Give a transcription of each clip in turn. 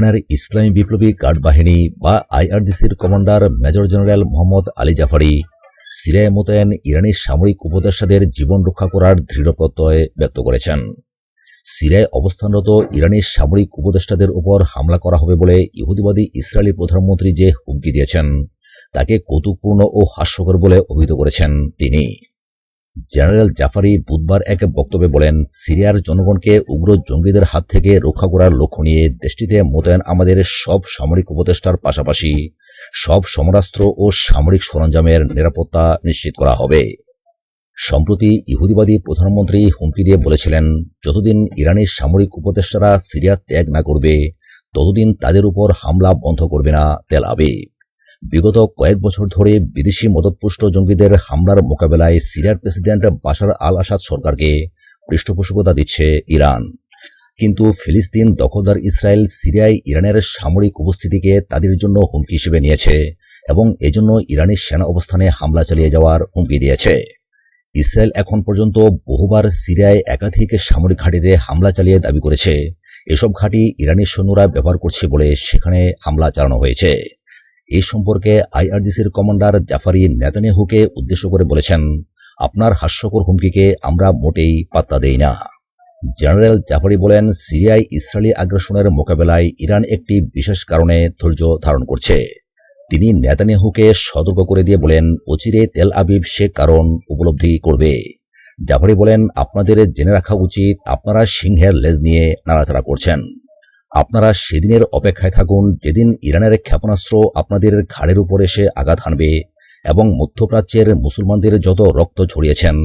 ইরানের ইসলামী বিপ্লবী গার্ড বাহিনী বা আইআরজিসির commander major general Mohammad Ali Jafari, সিরিয়ায় মোতায়েন ইরানি সামরিক উপদেষ্টাদের জীবন রক্ষা করার দৃঢ় প্রত্যয় ব্যক্ত করেছেন। সিরিয়ায় অবস্থানরত ইরানি সামরিক উপদেষ্টাদের উপর হামলা করা হবে বলে ইহুদিবাদী ইসরায়েলি প্রধানমন্ত্রী যে হুমকি দিয়েছেন, তাকে কৌতুকপূর্ণ ও হাস্যকর বলে অভিহিত করেছেন তিনি। জেনারেল জাফারি বুধবার এক বক্তব্যে বলেন, সিরিয়ার জনগণকে উগ্র জঙ্গিদের হাত থেকে রক্ষা করার লক্ষ্য নিয়ে দেশটিতে মোতায়েন আমাদের সব সামরিক উপদেষ্টার পাশাপাশি সব সমরাস্ত্র ও সামরিক সরঞ্জামের নিরাপত্তা নিশ্চিত করা হবে। সম্প্রতি ইহুদিবাদী প্রধানমন্ত্রী হুমকি দিয়ে বলেছিলেন, যতদিন ইরানের সামরিক উপদেষ্টারা সিরিয়া ত্যাগ না করবে, ততদিন তাদের উপর হামলা বন্ধ করবে না তেল আবিব। বিগত কয়েক বছর ধরে বিদেশি মদতপুষ্ট জঙ্গিদের হামলার মোকাবেলায় সিরিয়ার প্রেসিডেন্ট বাশার আল আসাদ সরকারকে পৃষ্ঠপোষকতা দিচ্ছে ইরান। কিন্তু ফিলিস্তিন দখলদার ইসরায়েল সিরিয়ায় ইরানের সামরিক উপস্থিতিকে তাদের জন্য হুমকি হিসেবে নিয়েছে এবং এজন্য ইরানের সেনা অবস্থানে হামলা চালিয়ে যাওয়ার হুমকি দিয়েছে। ইসরায়েল এখন পর্যন্ত বহুবার সিরিয়ায় একাধিক সামরিক ঘাঁটিতে হামলা চালিয়ে দাবি করেছে। এসব ঘাঁটি ইরানি সৈন্যরা ব্যবহার করছে বলে সেখানে হামলা চালানো হয়েছে। এই সম্পর্কে আইআরজিসির কমান্ডার জাফারি নেতানিয়াহুকে উদ্দেশ্য করে বলেছেন, আপনার হাস্যকর হুমকিকে আমরা মোটেই পাত্তা দেই না। জেনারেল জাফারি বলেন, সিরিয়ায় ইসরায়েলি আগ্রাসনের মোকাবেলায় ইরান একটি বিশেষ কারণে ধৈর্য ধারণ করছে। তিনি নেতানিয়াহুকে সতর্ক করে দিয়ে বলেন, অচিরে তেল আবিব সে কারণ উপলব্ধি করবে। জাফারি বলেন, আপনাদের জেনে রাখা উচিত, আপনারা সিংহের লেজ নিয়ে নাড়াচাড়া করছেন। আপনারা সেদিনের অপেক্ষায় থাকুন, যেদিন ইরানের ক্ষেপণাস্ত্র আপনাদের ঘাড়ের উপর এসে আঘাত হানবে এবং মধ্যপ্রাচ্যের মুসলমানদের যত রক্ত ঝরিয়েছেন,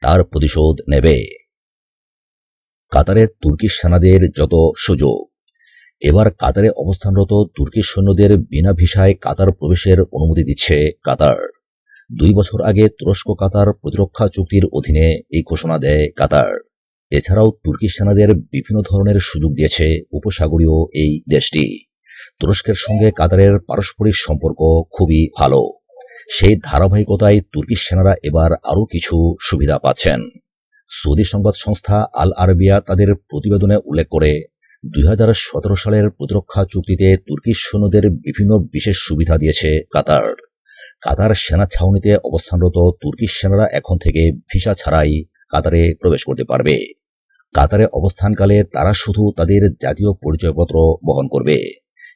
তার প্রতিশোধ নেবে। কাতারের তুর্কি সেনাদের যত সুযোগ। এবার কাতারে অবস্থানরত তুর্কি সৈন্যদের বিনা ভিসায় কাতার প্রবেশের অনুমতি দিচ্ছে কাতার। দুই বছর আগে তুরস্ক কাতার প্রতিরক্ষা চুক্তির অধীনে এই ঘোষণা দেয় কাতার। এছাড়াও তুর্কি সেনাদের বিভিন্ন ধরনের সুযোগ দিয়েছে উপসাগরীয় এই দেশটি। তুরস্কের সঙ্গে কাতারের পারস্পরিক সম্পর্ক খুবই ভালো। সেই ধারাবাহিকতায় তুর্কি সেনারা এবার আরও কিছু সুবিধা পাচ্ছেন। সৌদি সংবাদ সংস্থা আল আরবিয়া তাদের প্রতিবেদনে উল্লেখ করে, দুই হাজার সতেরো সালের প্রতিরক্ষা চুক্তিতে তুর্কি সৈন্যদের বিভিন্ন বিশেষ সুবিধা দিয়েছে কাতার। কাতার সেনা ছাউনিতে অবস্থানরত তুর্কি সেনারা এখন থেকে ভিসা ছাড়াই কাতারে প্রবেশ করতে পারবে। কাতারে অবস্থানকালে তারা শুধু তাদের জাতীয় পরিচয়পত্র বহন করবে।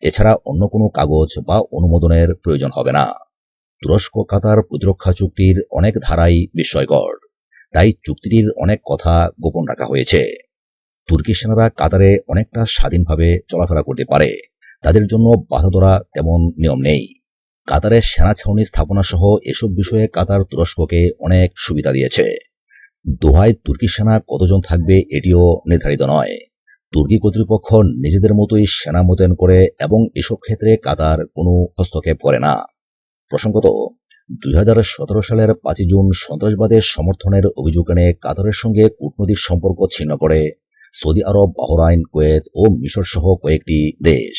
এছাড়া অন্য কোনো কাগজ বা অনুমোদনের প্রয়োজন হবে না। তুরস্ক, কাতার প্রতিরক্ষা চুক্তির অনেক ধারাই বিস্ময়কর। তাই চুক্তিটির অনেক কথা গোপন রাখা হয়েছে। তুর্কি সেনারা কাতারে অনেকটা স্বাধীনভাবে চলাফেরা করতে পারে। তাদের জন্য বাধা ধরা তেমন নিয়ম নেই। কাতারের সেনা ছাউনি স্থাপনা সহ এসব বিষয়ে কাতার তুরস্ককে অনেক সুবিধা দিয়েছে। দোহায় তুর্কি সেনা কতজন থাকবে এটিও নির্ধারিত নয়। তুর্কি কর্তৃপক্ষ নিজেদের মতোই সেনা মোতায়েন করে এবং এসব ক্ষেত্রে কাতার কোনো হস্তক্ষেপ করে না। প্রসঙ্গত, দুই হাজার সতেরো সালের পাঁচই জুন সন্ত্রাসবাদের সমর্থনের অভিযোগ এনে কাতারের সঙ্গে কূটনৈতিক সম্পর্ক ছিন্ন করে সৌদি আরব, বাহরাইন, কুয়েত ও মিশর সহ কয়েকটি দেশ।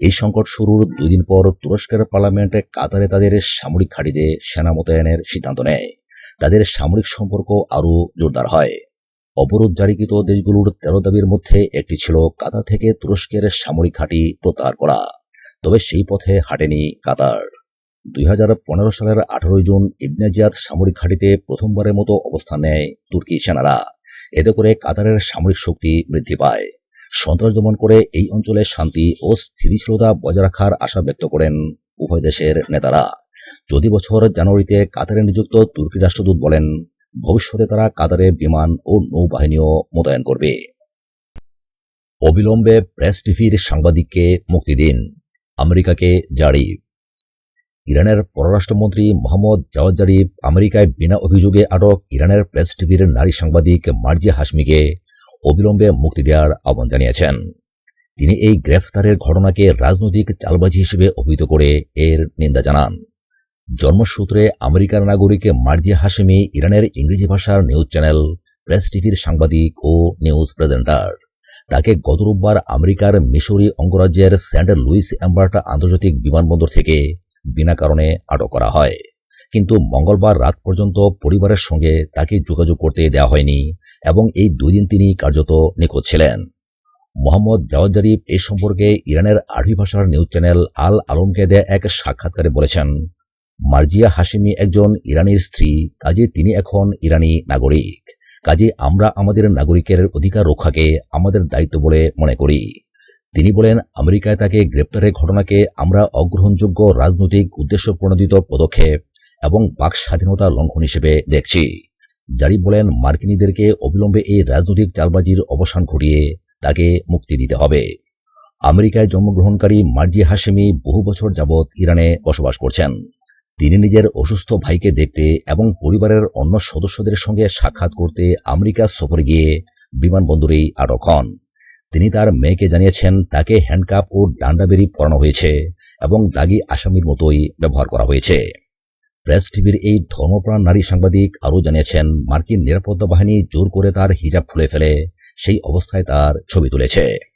এই সংকট শুরুর দুই দিন পর তুরস্কের পার্লামেন্টে কাতারে তাদের সামরিক ঘাঁটিতে সেনা মোতায়েনের সিদ্ধান্ত নেয়। তাদের সামরিক সম্পর্ক আরও জোরদার হয়। অবরোধ জারিকৃত দেশগুলোর তেরো দাবির মধ্যে একটি ছিল কাতার থেকে তুরস্কের সামরিক ঘাঁটি প্রত্যাহার করা, তবে সেই পথে হাঁটেনি কাতার। দুই হাজার পনেরো সালের আঠারোই জুন ইবনেজিয়াদ সামরিক ঘাঁটিতে প্রথমবারের মতো অবস্থান নেয় তুর্কি সেনারা। এতে করে কাতারের সামরিক শক্তি বৃদ্ধি পায়। সন্ত্রাস দমন করে এই অঞ্চলে শান্তি ও স্থিতিশীলতা বজায় রাখার আশা ব্যক্ত করেন উভয় দেশের নেতারা। চলতি বছর জানুয়ারিতে কাতারে নিযুক্ত তুর্কি রাষ্ট্রদূত বলেন, ভবিষ্যতে তারা কাতারে বিমান ও নৌবাহিনীও মোতায়েন করবে। অবিলম্বে প্রেস টিভির সাংবাদিককে মুক্তি দিন, আমেরিকাকে জারি। ইরানের পররাষ্ট্রমন্ত্রী মোহাম্মদ জাওয়াদ জারিফ আমেরিকায় বিনা অভিযোগে আটক ইরানের প্রেস টিভির নারী সাংবাদিক মার্জিয়া হাসমিকে অবিলম্বে মুক্তি দেওয়ার আহ্বান জানিয়েছেন। তিনি এই গ্রেফতারের ঘটনাকে রাজনৈতিক চালবাজি হিসেবে অভিহিত করে এর নিন্দা জানান। জন্মসূত্রে আমেরিকার নাগরিক মার্জিয়া হাসিমি ইরানের ইংরেজি ভাষার নিউজ চ্যানেল, প্রেস টিভির সাংবাদিক ও নিউজ প্রেজেন্টার। তাকে গত রোববার আমেরিকার মিশরি অঙ্গরাজ্যের স্যান্ড লুইস অ্যাম্বার্টা আন্তর্জাতিক বিমানবন্দর থেকে বিনা কারণে আটক করা হয়। কিন্তু মঙ্গলবার রাত পর্যন্ত পরিবারের সঙ্গে তাকে যোগাযোগ করতে দেওয়া হয়নি এবং এই দুই দিন তিনি কার্যত নিখোঁজ ছিলেন। মোহাম্মদ জাওয়াদ জারিফ এই সম্পর্কে ইরানের আরবি ভাষার নিউজ চ্যানেল আল আলমকে দেয়া এক সাক্ষাৎকারে বলেছেন মার্জিয়া হাশিমি একজন ইরানির স্ত্রী, কাজে তিনি এখন ইরানি নাগরিক। কাজে আমরা আমাদের নাগরিকের অধিকার রক্ষাকে আমাদের দায়িত্ব বলে মনে করি। তিনি বলেন, আমেরিকায় তাকে গ্রেপ্তারের ঘটনাকে আমরা অগ্রহণযোগ্য রাজনৈতিক উদ্দেশ্য প্রণোদিত পদক্ষেপ এবং বাক স্বাধীনতা লঙ্ঘন হিসেবে দেখছি। জারিফ বলেন, মার্কিনীদেরকে অবিলম্বে এই রাজনৈতিক চালবাজির অবসান ঘটিয়ে তাকে মুক্তি দিতে হবে। আমেরিকায় জন্মগ্রহণকারী মার্জি হাশেমি বহু বছর যাবৎ ইরানে বসবাস করছেন। তিনি নিজের অসুস্থ ভাইকে দেখতে এবং পরিবারের অন্য সদস্যদের সঙ্গে সাক্ষাৎ করতে আমেরিকা সফরে গিয়ে বিমানবন্দরেই আটক হন। তিনি তার মেয়েকে জানিয়েছেন, তাকে হ্যান্ডকাপ ও ডান্ডাবেরি পরানো হয়েছে এবং দাগি আসামির মতোই ব্যবহার করা হয়েছে। প্রেস টিভির এই ধর্মপ্রাণ নারী সাংবাদিক আরও জানিয়েছেন, মার্কিন নিরাপত্তা বাহিনী জোর করে তার হিজাব খুলে ফেলে, সেই অবস্থায় তার ছবি তুলেছে।